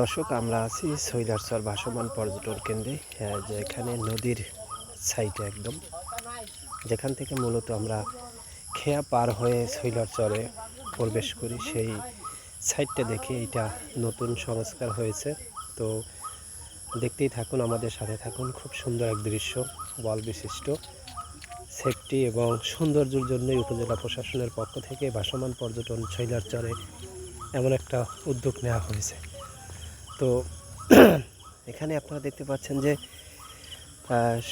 দর্শক, আমরা আছি সৈলারচর ভাসমান পর্যটন কেন্দ্রে যেখানে নদীর সাইডে একদম। যেখান থেকে মূলত আমরা খেয়া পার হয়ে সৈলারচরে প্রবেশ করি, সেই সাইডটা দেখে এটা নতুন সংস্কার হয়েছে। তো দেখতেই থাকুন, আমাদের সাথে থাকুন, খুব সুন্দর এক দৃশ্য, ওয়াল বিশিষ্ট। সেফটি এবং সৌন্দর্যের জন্যই উপজেলা প্রশাসনের পক্ষ থেকে ভাসমান পর্যটন শৈলারচরে এমন একটা উদ্যোগ নেওয়া হয়েছে। তো এখানে আপনারা দেখতে পাচ্ছেন যে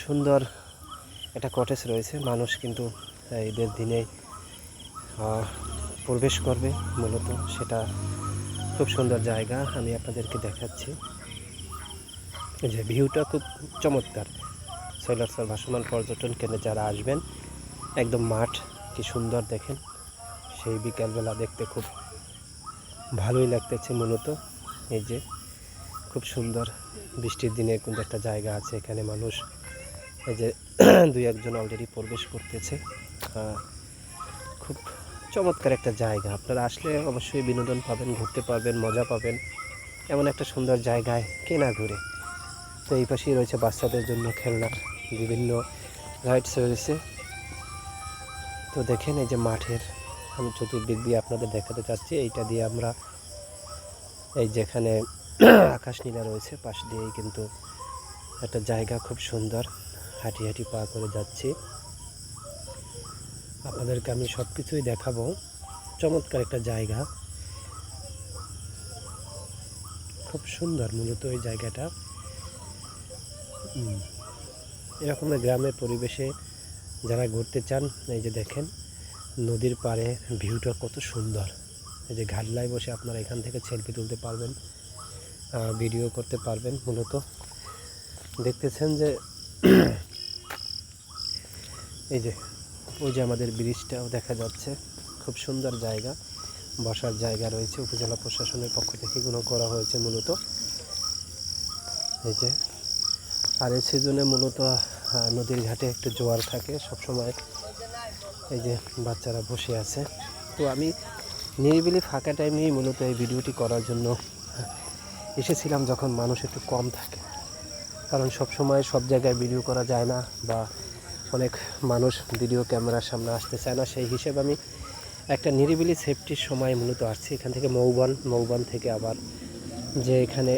সুন্দর একটা কটেজ রয়েছে। মানুষ কিন্তু ঈদের দিনে প্রবেশ করবে মূলত। সেটা খুব সুন্দর জায়গা। আমি আপনাদেরকে দেখাচ্ছি। যে ভিউটা খুব চমৎকার। সৈলারসর ভাসমান পর্যটন কেন্দ্রে যারা আসবেন, একদম মাঠ, কি সুন্দর দেখেন। সেই বিকালবেলা দেখতে খুব ভালোই লাগতেছে মূলত। এই যে খুব সুন্দর বৃষ্টির দিনে কিন্তু একটা জায়গা আছে এখানে মানুষ এই যে দুই একজন অলরেডি প্রবেশ করতেছে। খুব চমৎকার একটা জায়গা। আপনারা আসলে অবশ্যই বিনোদন পাবেন, ঘুরতে পারবেন, মজা পাবেন। এমন একটা সুন্দর জায়গায় কেনা ঘুরে। তো এই পাশেই রয়েছে বাচ্চাদের জন্য খেলনার বিভিন্ন রাইডস রয়েছে তো দেখেন এই যে মাঠের আমি চতুর্দিক দিয়ে আপনাদের দেখাতে চাচ্ছি। এইটা দিয়ে আমরা এই যেখানে আকাশ নীলা রয়েছে পাশ দিয়েই কিন্তু একটা জায়গা খুব সুন্দর। হাঁটি হাঁটি পা করে যাচ্ছি। আপনাদেরকে আমি সব কিছুই দেখাবো। চমৎকার একটা জায়গা। খুব সুন্দর মূলত এই জায়গাটা। উম, এরকমের গ্রামের পরিবেশে যারা ঘুরতে চান এই যে দেখেন নদীর পাড়ে ভিউটা কত সুন্দর। এই যে ঘাটলায় বসে আপনারা এখান থেকে সেলফি তুলতে পারবেন। ভিডিও করতে পারবেন মূলত। দেখতেছেন যে, এই যে, ওই যে আমাদের ব্রিজটাও দেখা যাচ্ছে। খুব সুন্দর জায়গা, বসার জায়গা রয়েছে। উপজেলা প্রশাসনের পক্ষ থেকে এগুলো করা হয়েছে মূলত। এই যে, আর এই সিজনে মূলত নদীর ঘাটে একটু জোয়ার থাকে সবসময়। এই যে, বাচ্চারা বসে আছে। তো আমি নিরিবিলি ফাঁকা টাইমেই মূলত এই ভিডিওটি করার জন্য এসেছিলাম যখন মানুষ একটু কম থাকে। কারণ সব সময় সব জায়গায় ভিডিও করা যায় না বা অনেক মানুষ ভিডিও ক্যামেরার সামনে আসতে চায় না। সেই হিসেবে আমি একটা নিরিবিলি সেফটির সময় মূলত আসছি। এখান থেকে মৌবান মৌবান থেকে আবার যে এখানে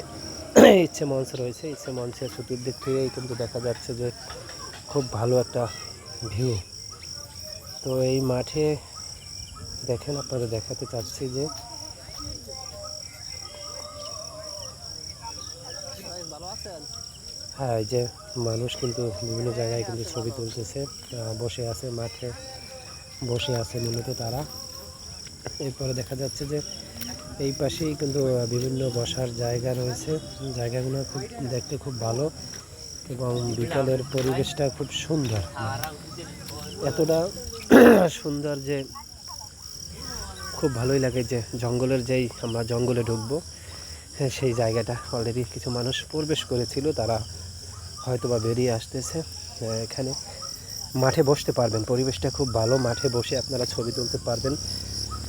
ইচ্ছে মঞ্চ রয়েছে, ইচ্ছে মঞ্চের চতুর্দিক থেকেই কিন্তু দেখা যাচ্ছে যে খুব ভালো একটা ভিউ তো এই মাঠে দেখেন আপনারা দেখাতে চাচ্ছি যে হ্যাঁ এই যে মানুষ কিন্তু বিভিন্ন জায়গায় কিন্তু ছবি তুলতেছে বসে আছে, মাঠে বসে আছে মূলত তারা। এরপরে দেখা যাচ্ছে যে এই পাশেই কিন্তু বিভিন্ন বসার জায়গা রয়েছে। জায়গাগুলো খুব দেখতে খুব ভালো এবং বিকালের পরিবেশটা খুব সুন্দর। এতটা সুন্দর যে খুব ভালোই লাগে যে জঙ্গলের যেই আমরা জঙ্গলে ঢুকবো। সেই জায়গাটা অলরেডি কিছু মানুষ প্রবেশ করেছিল তারা হয়তো বা বেরিয়ে আসতেছে আহ, এখানে মাঠে বসতে পারবেন। পরিবেশটা খুব ভালো মাঠে বসে আপনারা ছবি তুলতে পারবেন।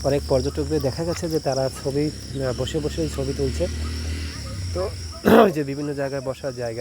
অনেক পর্যটকদের দেখা গেছে যে তারা ছবি বসে বসেই ছবি তুলছে। তো ওই যে বিভিন্ন জায়গায় বসার জায়গা